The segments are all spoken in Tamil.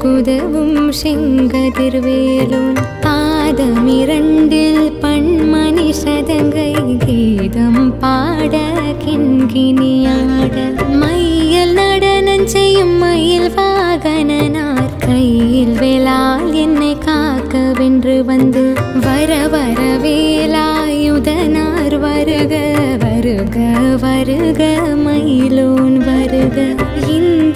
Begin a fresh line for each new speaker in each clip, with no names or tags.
சிஷ்டருக்குதவும் செங்கதிர்வேலும் பாதமிரண்டில் பண்மணி சதங்கை கீதம் பாட கிண்கிணியாட மையல் நடனம் செய்யும் மயில் வாகனார் கையில் வேளால் என்னை காக்க வென்று வந்து வர வர வேலாயுதனார் வருக வருக வருக மயிலோன் வருக. இந்திரன்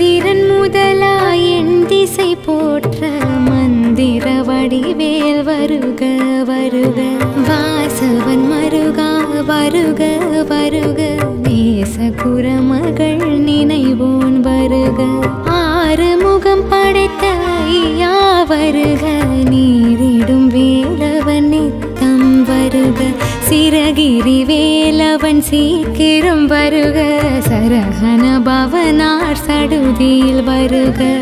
முதலாய் திசை போற்ற மந்திர வடிவேல் வருக வருக. வாசவன் மருகா வருக வருக. நேச குரமகள் நினைவோன் வருக. ஆறு முகம் படைத்த ஐயா வருக. நீரிடும் வேலவன் நித்தம் வருக. சிறகிரி வேலவன் சீக்கிரம் வருக. சரகன பவனார் சடுதியில் வருக.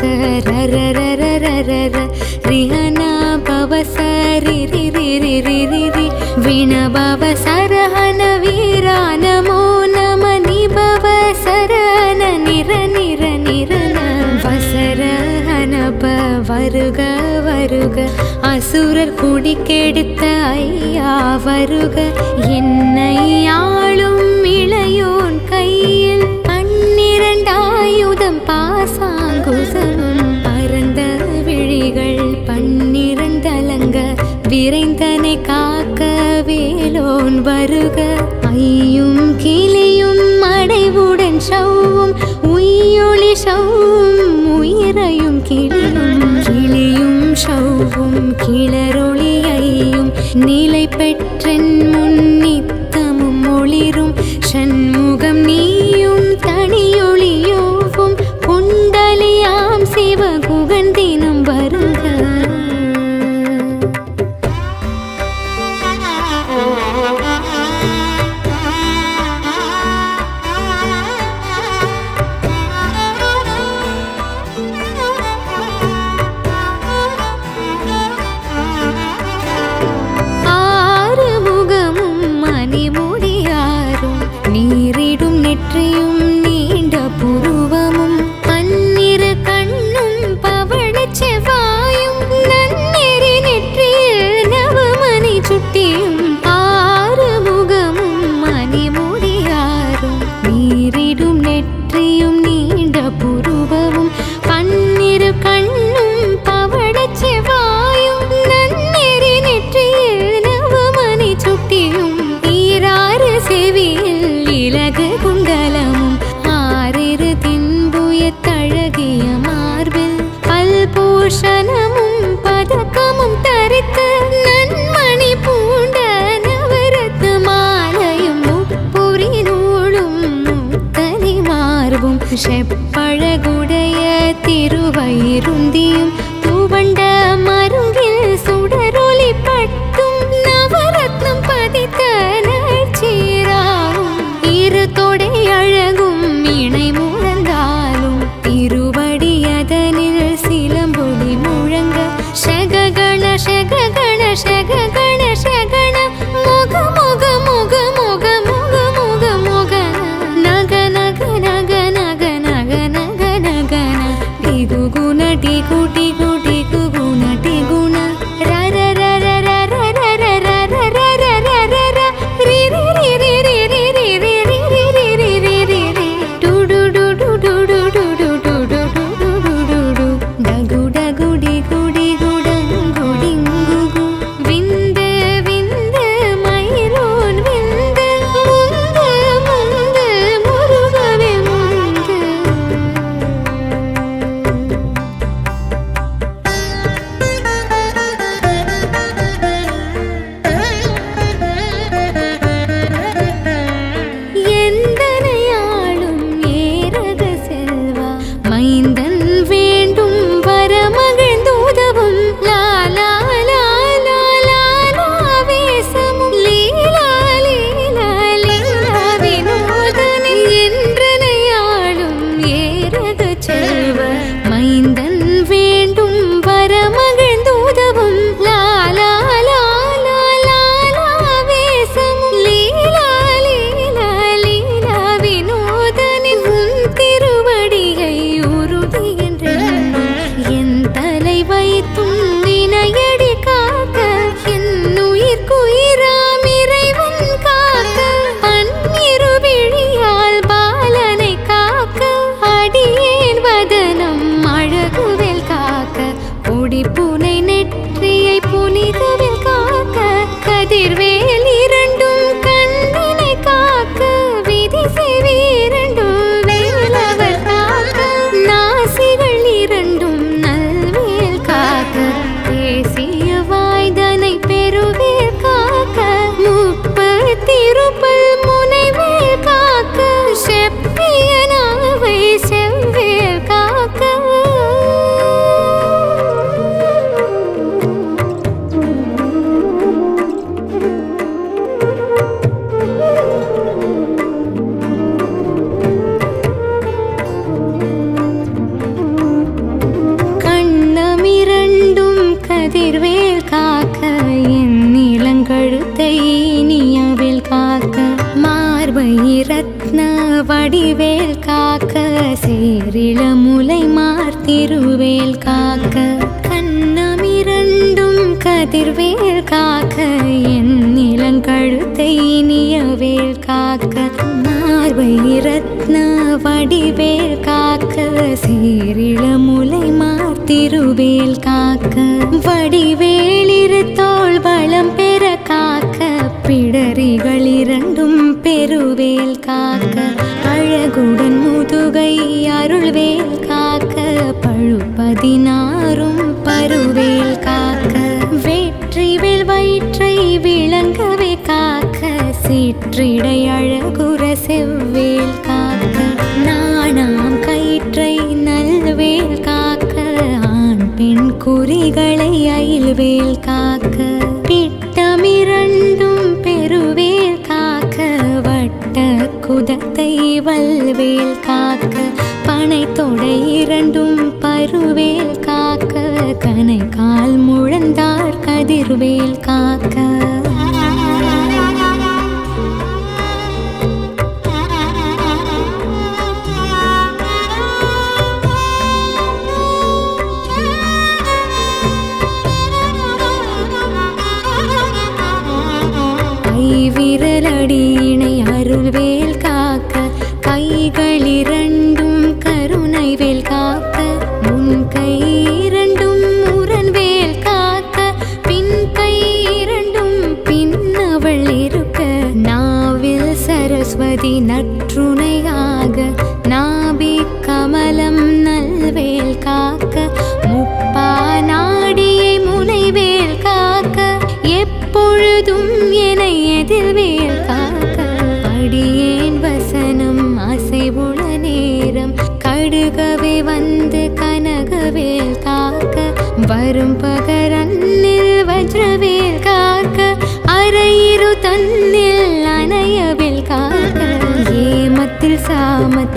பவச ரரரரரரர ரிஹனா பவச ரிரி ரிரி ரிரி ரி விண பவ சரஹன வீரா நமோ நம நிபவ சரண நிர நிர நிரன வசரஹனப வருக வருக. அசுரர் குடி கெடுத்த ஐயா வருக. என்னை ஆளும் இளையோன் கையில் பன்னிரண்டாயுதம் பாசாங்குசமும் பரந்த விழிகள் பன்னிரண்டலங்க விரைந்தனை காக்க வேலோன் வருக. ஐயும் கிளியும் மடைவுடன் சவ்வும் உய்யொளி சவ்வும் உயிரையும் கிளியும். கிளியும் சவ்வும் கிளரொளியையும் நிலை பெற்றன் முன் செப்பழகுடைய திருவயிருந்தியும் காக்க என் நிலங்கழுத்தை இனியவேல் காக்க. மார்பை ரத்ன வடிவேல் காக்க சீரிழ முலை மாத்திருவேல் காக்க. வடிவேலிரு தோல் வளம் பெற காக்க பிடரிகள் இரண்டும் பெருவேல் காக்க. அழகுடன் முதுகை அருள்வேல் காக்க பழுப்பதினாரும் பருவேல் கற்றிடையழகுற செவ்வேல் காக்க நாணாம் கயிற்றை நல்வேல் காக்க ஆண் பெண் குறிகளை அயில்வேல் காக்க திட்டமிரண்டும் பெருவேல் காக்க வட்ட குதத்தை வல்வேல் காக்க பனை தொடை இரண்டும் பருவேல் காக்க கனை கால் முழந்தார் கதிர்வேல் காக்க. நற்குணை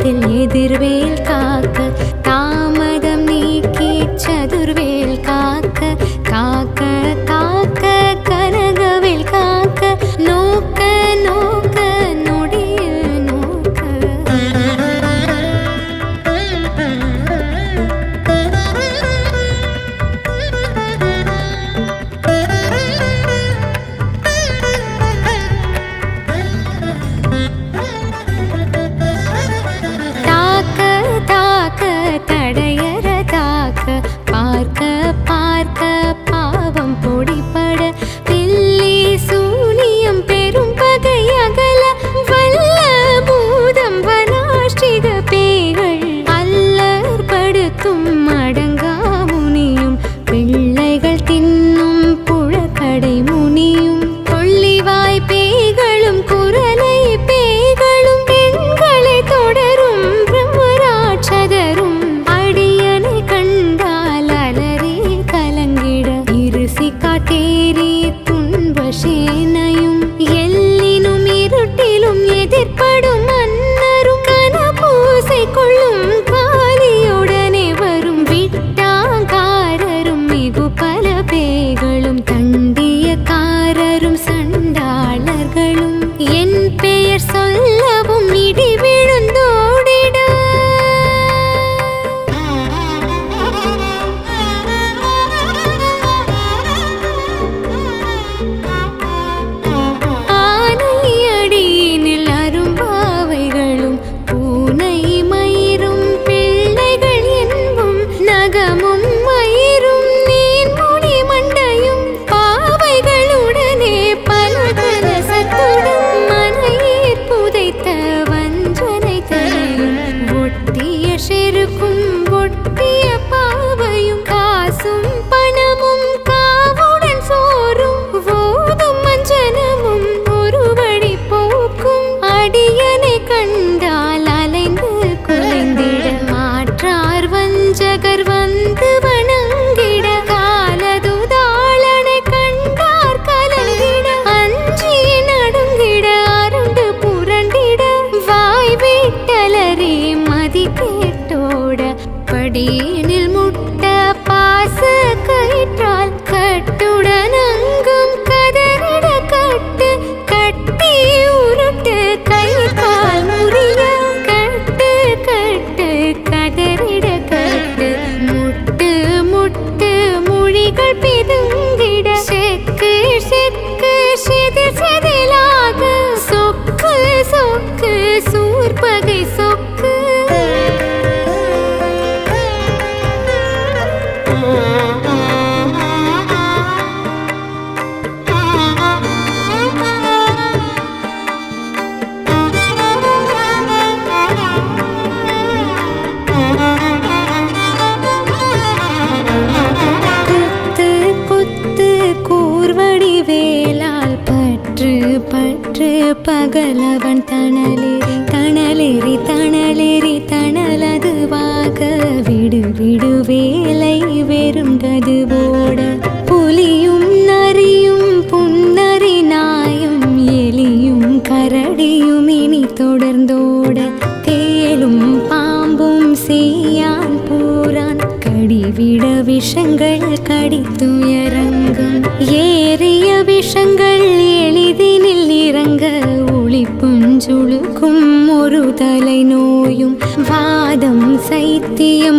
காலத்தில் எதிர்வேல் காக்க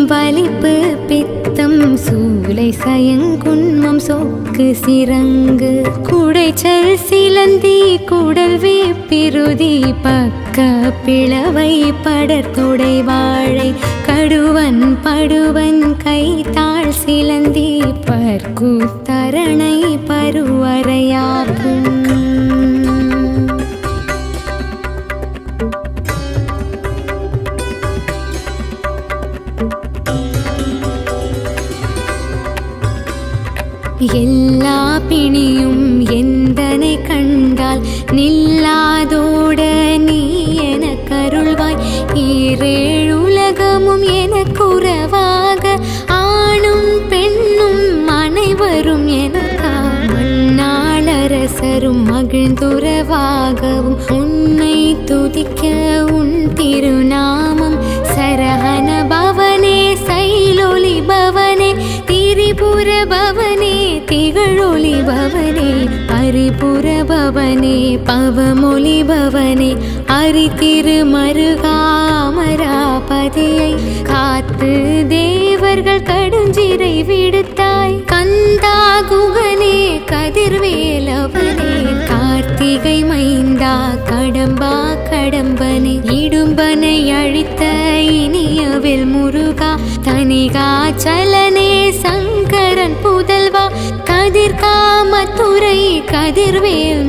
வலிப்பு பித்தம் சூளை சயங்குண்மம் சொக்கு சிறங்கு குடைச்சல் சிலந்தி குடல் வேப்பிருதி பக்க பிளவை படர்துடை வாழை. கடுவன் படுவன் கைத்தாள் சிலந்தி பர்கு தரணை பருவரையாகும் பிணியும் எந்தனை கண்டால் நில்லாதோட நீ என கருள்வாய். ஈரேழுலகமும் எனக்குறவாக ஆணும் பெண்ணும் அனைவரும் எனக்காளரசரும் மகிழ்ந்துறவாகவும் உன்னை துதிக்க உன் திருநாமம் சரஹன பவனே சைலொலி பவனே திரிபுர பவனே திகழ் பரிபுரபவனே பவமொழிபவனே அரித்திரு மருகாமராபதியை காத்து தேவர்கள் கடுஞ்சிறை விடுத்தாய். கந்தா குகனே கதிர்வேலவனே கார்த்திகை மைந்தா கடம்பா கடம்பனே இடும்பனை அழித்த இனியவில் முருகா தனிகாச்சல் கதிர்வேல்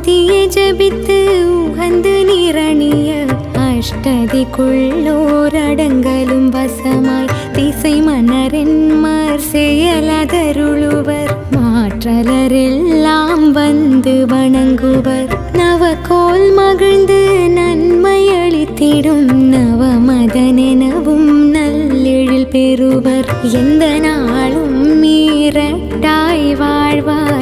ஓதிய ஜபித்து உகந்து நிரணிய அஷ்டதி குள்ளோரடங்கலும் வசமாய் திசை மன்னரென்மார் செயலதருளுவர். மாற்றலரெல்லாம் வந்து வணங்குவர். நவகோல் மகிழ்ந்து நன்மையளித்திடும் நவமதனெனவும் நல்லெழில் பெறுவர். எந்த நாளும் மீறட்டாய் வாழ்வார்.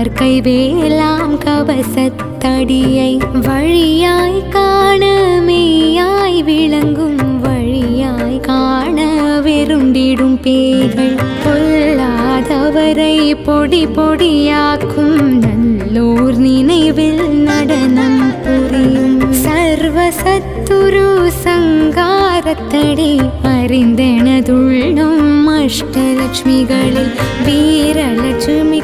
கந்தர் கைவேலாம் கவசத்தடியை வழியாய் காண மெய்யாய் விளங்கும் வழியாய் காண வெருண்டிடும் பேய்கள் பொல்லாதவரை பொடி பொடியாக்கும் நல்லோர் நினைவில் நடனம் புரியும். சர்வசத்துரு சங்காரத்தடி அறிந்தெனதுள்ளும் அஷ்டலட்சுமிகளில் வீரலட்சுமி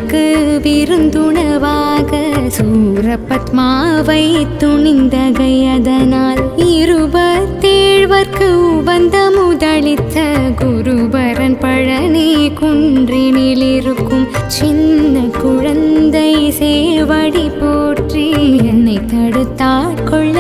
விருந்துணவாக சூரபத்மாவை துணிந்தகையதனால் இருபத்தேழ்வர்க்கு உபந்த முதளித்த குருபரன் பழனி குன்றினில் இருக்கும் சின்ன குழந்தை சேவடி போற்றி என்னை தடுத்தாட்கொள்ள